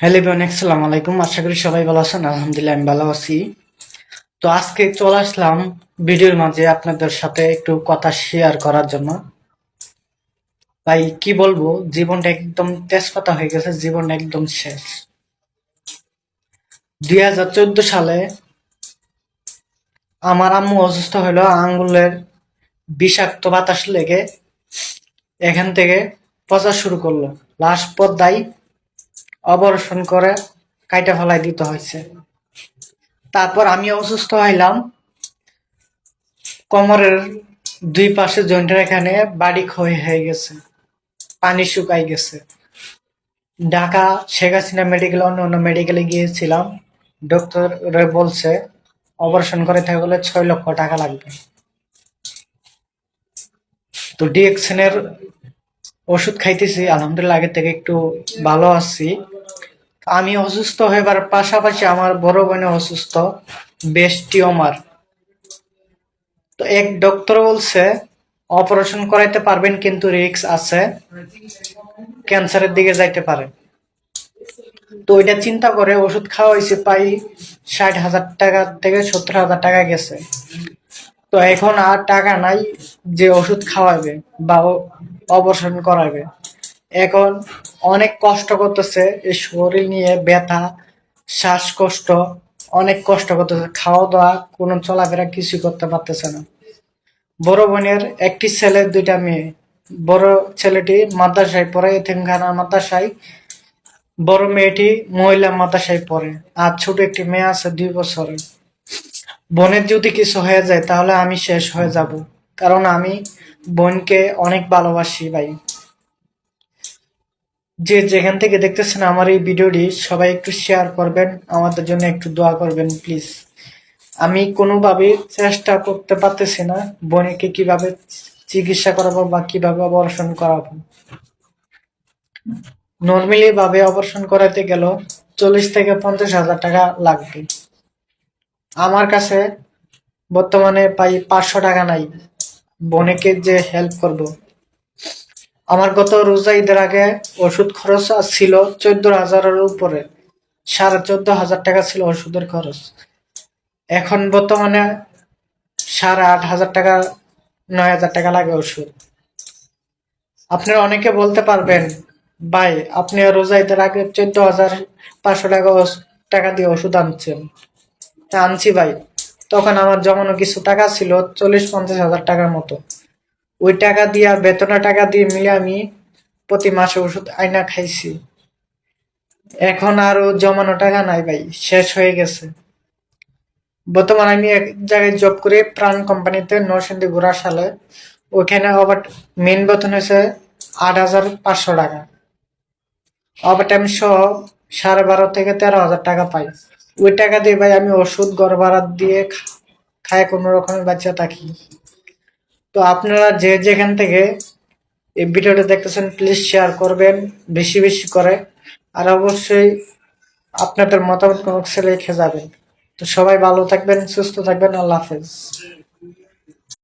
Hello বোন আসসালামু আলাইকুম। আশা করি সবাই ভালো আছেন। আলহামদুলিল্লাহ, আমি ভালো আছি। তো আজকে চলে আসলাম ভিডিওর মাঝে আপনাদের সাথে একটু কথা শেয়ার করার জন্য। ভাই, কি বলব? জীবনটা একদম তেজপাতা হয়ে গেছে জীবনটা একদম শেষ। দুই হাজার চোদ্দ সালে আমার আম্মু অসুস্থ হলো আঙ্গুলের বিষাক্ত বাতাস লেগে এখান থেকে পচা শুরু করল। লাস্ট পর্দায় অপারেশন করে কাইটা ফেলাই দিতে হয়েছে। তারপর আমি অসুস্থ হইলাম। কোমরের দুই পাশে জয়েন্টের এখানে বাড়ি ক্ষয় হয়ে গেছে, পানি শুকাই গেছে। ঢাকা শেখ হাসিনা মেডিকেল, অন্য অন্য মেডিকেলে গিয়েছিলাম। ডক্টর বলছে, অপারেশন করে থাকলে ছয় লক্ষ টাকা লাগবে। তো ডিএক্সেনের ওষুধ খাইতেছি, আলহামদুলিল্লাহ আগে থেকে একটু ভালো আছি। আমি অসুস্থ হইবার পাশাপাশি আমার বড় বোনে অসুস্থ বেশ টিওমার তো এক ডক্টর বলছে অপারেশন করাইতে পারবেন কিন্তু রিস্ক আছে ক্যান্সারের দিকে যাইতে পারে। তো ওইটা চিন্তা করে ওষুধ খাওয়া হয়েছে প্রায় ষাট হাজার টাকা থেকে সত্তর হাজার টাকা গেছে। তো এখন আর টাকা নাই যে ওষুধ খাওয়াবে বা অপারেশন করাবে। এখন অনেক কষ্ট করতেছে এই শরীর নিয়ে ব্যথা, শ্বাসকষ্ট, অনেক কষ্ট করতেছে। খাওয়া দাওয়া কোনো চলাফেরা কিছুই করতে পারতেছে না। বড় বোনের একটি ছেলে, দুইটা মেয়ে। বড় ছেলেটি মাদ্রাসায় পড়ে এতিমখানা মাদ্রাসায়। বড় মেয়েটি মহিলা মাদ্রাসায় পড়ে আর ছোট একটি মেয়ে আছে দুই বছরের বোনের যদি কিছু হয়ে যায় তাহলে আমি শেষ হয়ে যাব। কারণ আমি বোনকে অনেক ভালোবাসি ভাই। যে যেখান থেকে দেখতেছেন আমার এই ভিডিওটি, সবাই একটু শেয়ার করবেন, আমাদের জন্য একটু দোয়া করবেন প্লিজ আমি কোনোভাবে চেষ্টা করতে পারতেছি না, বোনকে কীভাবে চিকিৎসা করাবো বা কীভাবে অপারেশন করাবো। নর্মালি ভাবে অপারেশন করাতে গেল চল্লিশ থেকে পঞ্চাশ হাজার টাকা লাগবে। আমার কাছে বর্তমানে প্রায় পাঁচশো টাকা নাই, বোনেকে যে হেল্প করব। আমার গত রোজা ঈদের আগে ওষুধ খরচ ছিল চোদ্দ হাজারের উপরে। সাড়ে চোদ্দ হাজার টাকা ছিল ওষুধের খরচ। এখন বর্তমানে সাড়ে আট হাজার টাকা, নয় হাজার টাকা লাগে ওষুধ। আপনারা অনেকে বলতে পারবেন, ভাই, আপনি রোজা ঈদের আগে চোদ্দ হাজার পাঁচশো টাকা টাকা দিয়ে ওষুধ আনছেন। তা আনছি ভাই। তখন আমার জমানো কিছু টাকা ছিল চল্লিশ পঞ্চাশ হাজার টাকার মতো। ওই টাকা দিয়ে বেতনের টাকা দিয়ে মিলে আমি প্রতি মাসে ওষুধ আয়না খাইছি। এখন আরও জমানো টাকা নাই ভাই, শেষ হয়ে গেছে। বর্তমানে আমি এক জায়গায় জব করি, প্রাণ কোম্পানিতে, নরসিংদী সালে ওইখানে আবার মেন বেতন হয়েছে আট হাজার পাঁচশো টাকা। ওভার টাইম সহ সাড়ে বারো থেকে তেরো হাজার টাকা পাই। ওই টাকা দিয়ে ভাই আমি ওষুধ ঘর ভাড়া দিয়ে খায় কোনো রকমের বাচ্চা থাকি। তো আপনারা যে যেখান থেকে এই ভিডিওটা দেখতেছেন প্লিজ শেয়ার করবেন, বেশি বেশি করে। আর অবশ্যই আপনাদের মতামত বক্সে লিখে যাবেন। তো সবাই ভালো থাকবেন, সুস্থ থাকবেন, আল্লাহ হাফেজ।